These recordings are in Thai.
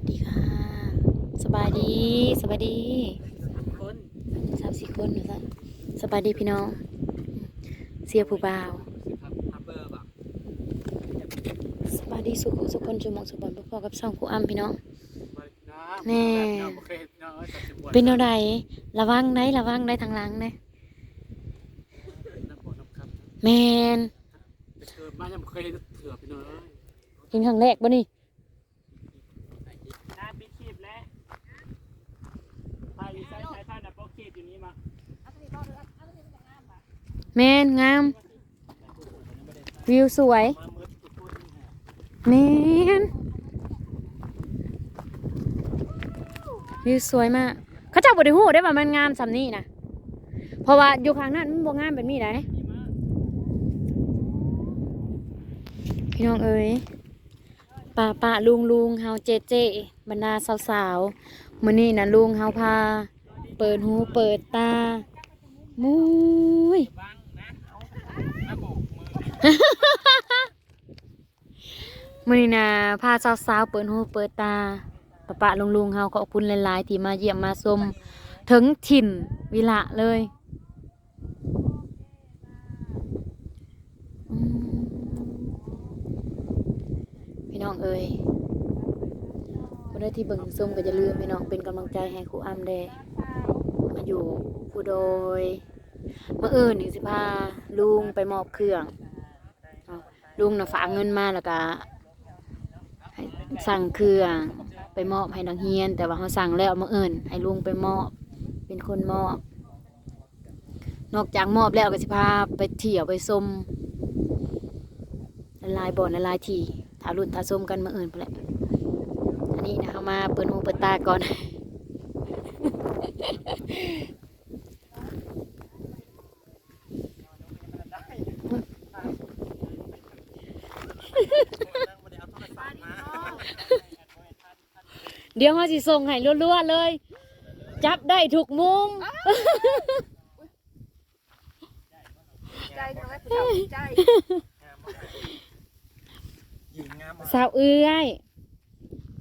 วัสดีค่ะ สบายดีสบายดีคนสามสี่คนนะจ๊ะสบายดีพี่น้อง เสียผู้บ่าวสิพับพับเบอร์แบบสบายดีสุขสุขคนจุมองสุบอนพ่อๆกับสองครูอ้ำพี่น้องแน่เป็นเอาใดระวังได้ระวังได้ทางหลังได้แมนเกิดมายังเคยเถื่อไปเลยกินครั้งแรกบ่นี่ น้าปิดคลิปแล้ว ไทยใช้ใช้ท่านนะโป๊กคลิปอยู่นี้มาแมนงาม วิวสวยมามืดทุกคนแมนวิวสวยมาก เขาเจ้าบ่ได้ฮู้ได้ว่ามันงามสำนี้นะเพราะว่าอยู่ข้างนั้นมันบ่งามแบบนี้ได้นี่มาพี่น้องเอ๋ยป้าป้าลุงลุงเฮาเจเจบรรดาสาวๆ มื้อนี้นะลุงเฮาพา เปิดหูเปิดตา มุ้ยบังนะเอาน้าโบกมือมื้อนี้นะพาสาวๆเปิดหูเปิดตาป้าป้าลุงลุงเฮาขอบคุณหลายๆที่มาเยี่ยมมาชมถึงถิ่นวิละเลยพี่น้องเอ๋ย คนที่เบิ่งส้มก็จะลืมพี่น้องเป็นกำลังใจให้ครูอ้ำแดมาอยู่ผู้โดยเมื่ออื่นนี่สิพาลุงไปมอบเครื่องลุงน่ะฝากเงินมาแล้วก็สั่งเครื่องไปมอบให้นักเรียน แต่ว่าเขาสั่งแล้วเมื่ออื่นให้ลุงไปมอบเป็นคนมอบ นอกจากมอบแล้วก็สิพาไปเที่ยวไปชมละลายบ่อนละลายที่ทารุ่นทาส้มกันเมื่ออื่นไปและอั นนี้นะเขามาเปิดหูเปิดตาก่อนเดี๋ยวเขาสิส่งให้รัวๆเลย จับได้ทุกมุมใจทำให้ผู้ชายใจหญิงงามสาวเอื้อย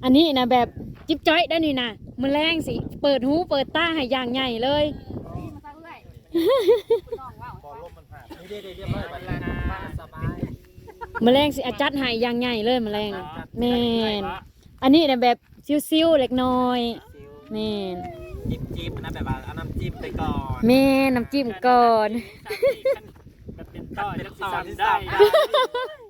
อันนี้นะแบบจิ๊บจ้อยได้นี่นะมือแรงสิ เปิดหูเปิดตาให้อย่างใหญ่เลยนี่มาตั้งเรื่อยน้องว่าบอลลมมันผ่านนี่ได้เรียบร้อยวันละนะสบายมือแรงสิอาจัดให้อย่างใหญ่เลยมือแรงแม่นอันนี้นะแบบซิวๆเล็กน้อยแม่นจิ้มจิ้มนะแบบว่าเอาน้ำจิ้มไปก่อนแม่น้ำจิ้มก่อน แบบเป็นต่อเป็นต่อที่ได้เอาขึ้น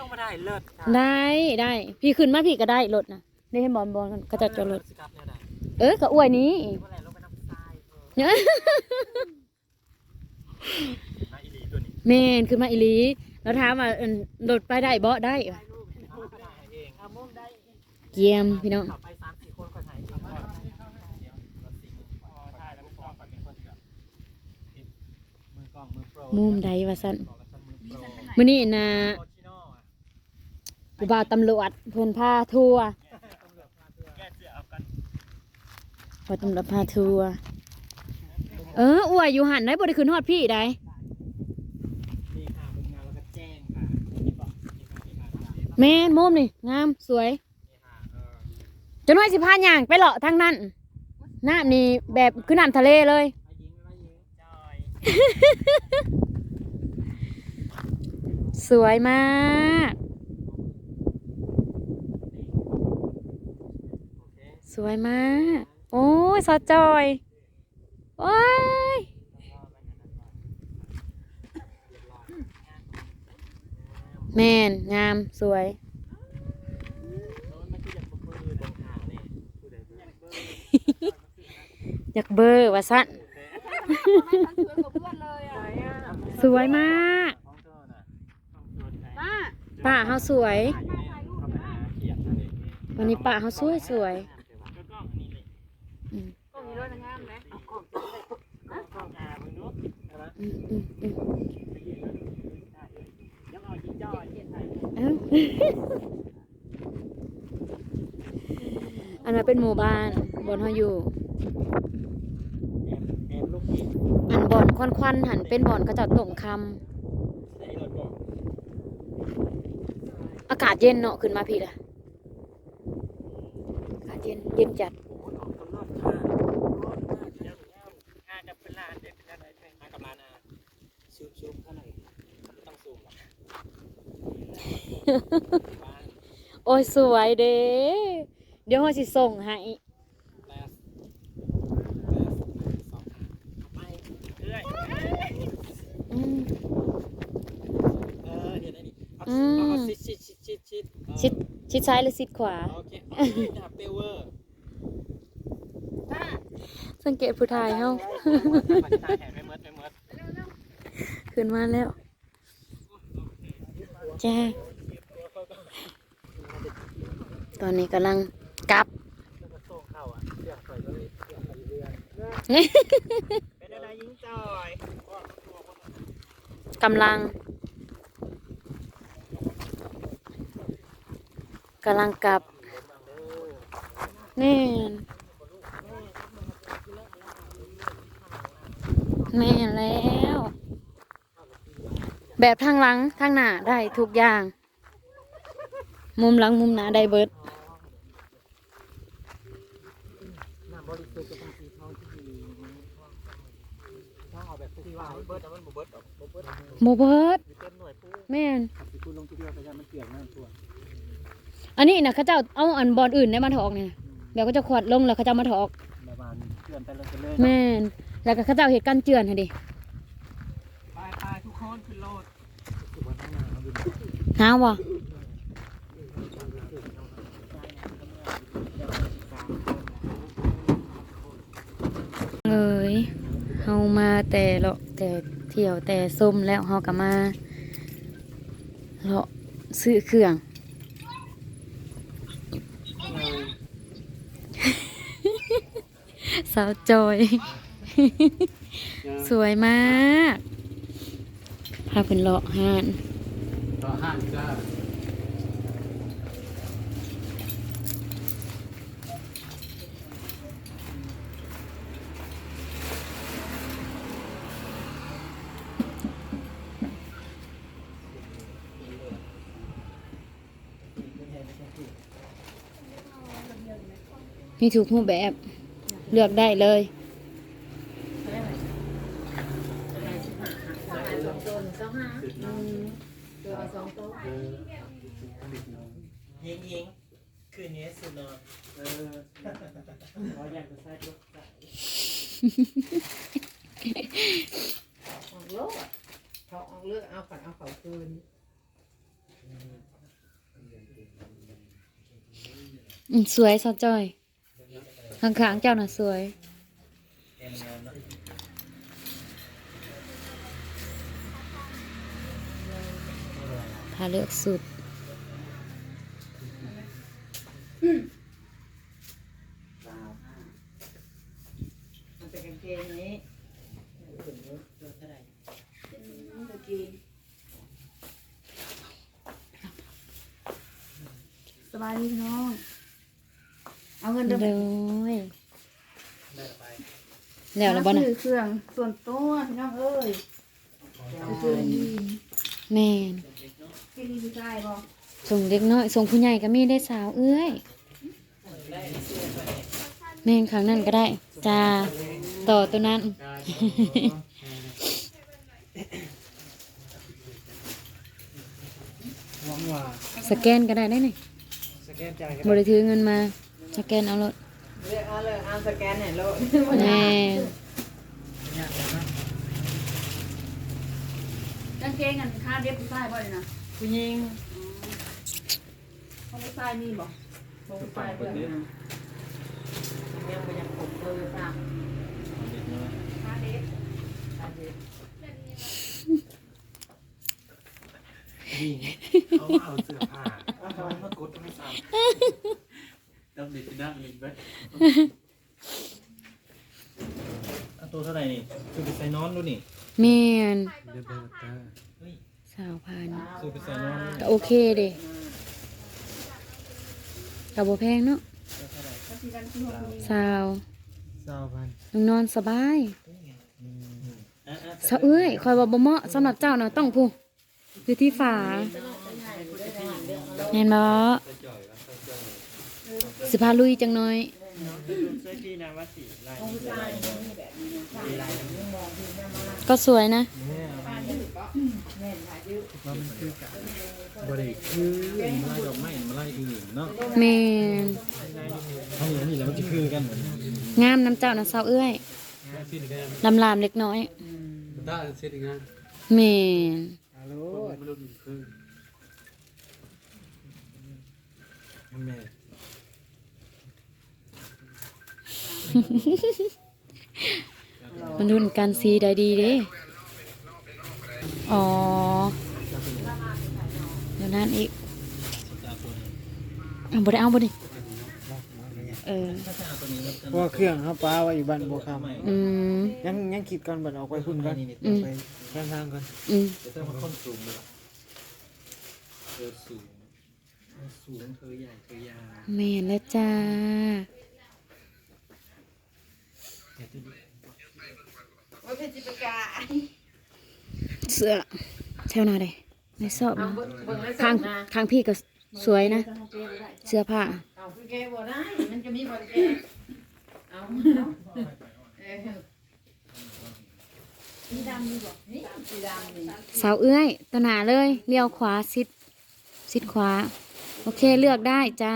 ลงมาได้เลิศค่ะได้ได้ พี่ขึ้นมาพี่ก็ได้รถนะได้ให้บอลบอลก็จะจอดรถสิครับเนี่ยนะเออก็อวยนี้เมื่อไหร่ลงไปน้ำทรายเออเนี่ยมาอีหลีตัวนี้แม่นขึ้นมาอีหลีแล้วถามว่าเอิ่นรถไปได้บ่ได้เหรอเอาไปได้เองเอามุมได้เกียมพี่น้อง ขับไปสามสี่คนก็ถ่ายคลิปก่อนเดี๋ยวรถสี่มือพอถ่ายแล้วมือกล้องก่อนเป็นคนเดียวมือกล้องมือโปรมุมใดว่าซั่นบอกแล้วมือโปรมื้อนี้นะโคชิโน่อะ ผู้บ่าวตำรวจเพิ่นพาทัวร์แก้เสือเอากันพอตำรวจพาทัวร์เอออวยอยู่หันได้บ่ได้ขึ้นฮอดพี่ได้นี่ค่ะมุมงานแล้วนนี่ค่ะนี่ค่ะนี่ค่ะแม่นมุมนี่งามสวยจนว่าสิพาย่างไปเลาะทางนั้นน้ำนี่แบบคือน้ำทะเลเลยสวยมาก โอเค ส วยมาก โอ้ยสอจอย โอ้ยแม่นงามสวยมันคืออยากมาปืนบนทางนี่พูดได้เพื่อนอยากเบอร์ว่าสั้นทั้งเพื่อนกับเพื่อนเลยอะสวยมากของเธอน่ะของเธอไหนมาป้าเขาสวยถ่ายอยู่เนี่ยเข้าไปหาเขียนอะไรอย่างงี้วันนี้ป้าเขาสวยสวย กล้องนี้ด้วยนะงามไหมเอากล้องเอากล้องอ่ามึงดูเอาละอืมอืมอืมยังเอาจิ้งจอกอันนั้นเป็นหมู่บ้านบอนเขาอยู่แอบแอบลูกพี่อันบอนควันควันหันเป็นบอนกระจัดตงคำอากาศเย็นเนาะขึ้นมาพี่ละอากาศเย็นเย็นจัด อากับเป็นลานเด็กเป็นอะไรอากับลานอาซูมซูมเท่าไหร่ไม่ต้องซูมหรอก โอ้ยสวยเด้เดี๋ยวเฮาสิส่งให้อือชิดชิดชิดชิดชิดชิดชิดซ้ายหรือชิดขวา โอเคจับเปเวอร์สังเกตผู้ถ่ายเฮามันตาแหกไม่เมิดไม่เมิดขึ้นมาแล้ว จ้า ตอนนี้กำลังกลับแล้วก็โซ่เป็นอะไรยิงจอยกำลังกำลังกลับ นี่นแม่แล้ว แบบทางหลังทางหน้าได้ทุกอย่าง มุมหลังมุมหน้าได้เบิด น้ำบริสุทธิ์จะต้องสีทองที่ดีต้องเอา แบบที่ว่าเบิร์ดแต่มันบ่เบิร์ดหรอกบ่เบิร์ดโมเบิดมีเต็มหน่วยปูแม่นขับไปคุณลงทีเดียวไปยังมันเกี่ยวน้ำตัวอันนี้นะเขาเจ้าเอาอันบอลอื่นได้มาถอกเนี่ยเดี๋ยวก็จะขวดลงแล้วเขาเจ้ามาถอก ประมาณเพื่อนไปเลยไปเลยแม่นแล้วก็เขาเจ้าเหตุการณ์เจือนให้ดิไปไปทุกคนขึ้นโลดคือว่าต้องมาเอาดูหาวบ่เอ้ยเฮามาแต่เลาะ แต่เที่ยวแต่ส้มแล้วเฮาก็มาเลาะซื้อเครื่องสาวจอย สวยมากพาเป็นเลาะห้านต่อห้าจ้า มีถูกรูปแบบเลือกได้เลยยิงยิงคืนนี้สุดนอนเออขออยากจะใส่ลูกใส่ออกโลกอะเขาออกเลือกเอาฝันเอาเขาคืนสวยสาวจอย ข้างๆเจ้าน่ะสวย ถ้าเลือกสุด มันเป็นกางเกงนี้ ถึงรถรถเท่าไหร่ กางเกงสบายดีพี่น้อง เอาเงิน เล เดิ ย ได้ไป แล้วแล้วบ่น่ะซื้อเครื่องส่วนตัวพี่น้องเอ้ยไปซื้อยีนแม่นกินดีผู้ชายบ่ส่งเด็กน้อยส่งผู้ใหญ่ก็มีได้สาวเอ้ยแม่นครั้งนั้นก็ได้จ้าต่อตัวนั้น หวังว่าสแกนก็ได้ได้นี่สแกนจ่ายกัน บริถือเงินมา สแกนเอารถ เลือกเอาเลยเอาสแกนไหนโลดแม่นยากนะกางเกงอันค่าเด็บผู้ชายบ่เลยนะผู้หญิงของผู้ชายมีบ่ของผู้ชายเพื่อนนะยังบ่ยังผมเออตามค่าเด็บค่าเด็บยิงเขาเอาเสื้อผ้าเขามากดไม่ซ้ำต้อง เด็ดดังอีกไหมเอาตัวเท่าไหร่นี่คือไปใส่นอนดูนี่แม่นเดือดเดือดตาสาวพันคือไปใส่นอนก็โอเคเด้กับโบแพงเนาะก็สิกันที่หกนี้สาวสาวพันน้องนอนสบายสาวเอ้ยคอยว่าบ่เหมาะสำหรับเจ้าน่ะต้องผู้อยู่ที่ฝาแม่นบ่เออ สิพาลุยจังน้อยเสื้อจีนะว่าสีลายนี้ลายนี้ลายนี้ก็สวยนะเนี่ยว่ามันคือกันบริคือมาไล่ดอกไม้มาไล่อื่นเนาะแม่นเขาอย่างนี้แล้วมันจะคือกันเหมือนงามน้ำเจ้าน้ำเสาเอื้อยสิ้นกันลำลามเล็กน้อยได้เสร็จงานแม่นฮัลโหลไม่รู้คือแม่ มันรุ่นกันสีได้ดีเด้อ๋อเดี๋ยวนั้นอีกตาตัวนี้เอาบ่ได้เอาบ่ดิเออถ้าจะเอาตัวนี้มันจะเพราะว่าเครื่องเขาป้าไว้อยู่บ้านบัวคใหม่อืมำยังยังคิดก่อนบัดออกไปคุณก่อนอืม ไปแค่ทางก่อนอืมจะต้องมาค่อนสูงเลยเธอสูง สูงเธอใหญ่เธอยาว แม่นแล้วจ้า เดี๋ยวจะดูว่าเป็นจิตกาเสื้อแถวหน้าได้ในสอบเอานะเบิ่งเบิ่งแล้วข้างนะข้างพี่ก็สวยนะ เสื้อผ้าเอาคือแกบ่ได้มันจะมีบ่แกเอาเออสีดำนี่บ่นี่สีดำนี่สาวเอื้อยตัวหนาเลยเลี้ยวขวาซิดซิดขวา โอเคเลือกได้จ้า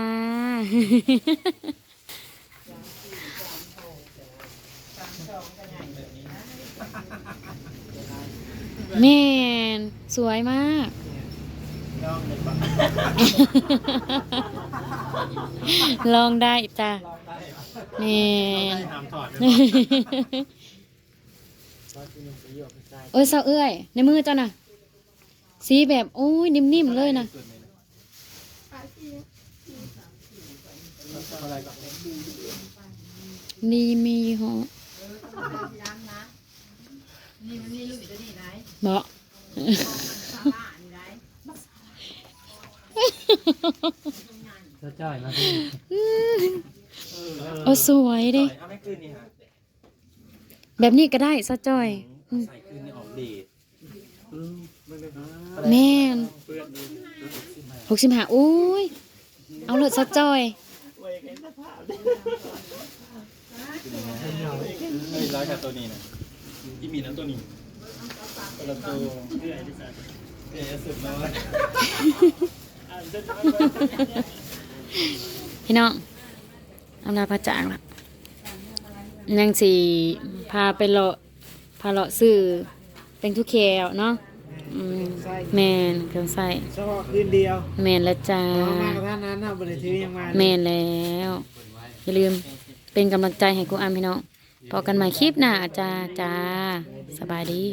แม่นสวยมาก ลองได้จ้าแม่นทำถอดเอ้ยสาวเอื้อยในมือเจ้าน่ะ สีแบบโอ้ยนิ่มๆเลยนะนี่มียี่ห้อ นะนี่มันนี่ลูกจะดีไหนเบาะซาบ้านี่ไหนจะจ่ายมาโอ้สวยเดิเอาไม่คืนนี่ฮะแบบนี้ก็ได้ซะจอยใส่คืนนี่ออกเดทแม่นเพื่อนดูหกสิบห้าอุ้ย เอาเลยซะจอยเฮ้ยร้อยกับตัวนี้นะ ที่มีน้ำตัวนี้ตัวละตัวเพื่อที่จะเพื่อสุดแล้วพี่น้องอำลาพระจางละยังสีพาไปเลาะพาเลาะซื้อเป็นทุกแควเนาะอืมแมนเครื่องใส่เฉพาะคืนเดียวแมนแล้วจ้าเอามากระท่านนั้นนะบริทียังมาแมนแล้ว อย่าลืมเป็นกำลังใจให้กูอามพี่น้อง พอกันใหม่คลิปหน้าจารย์จ้าสบายดี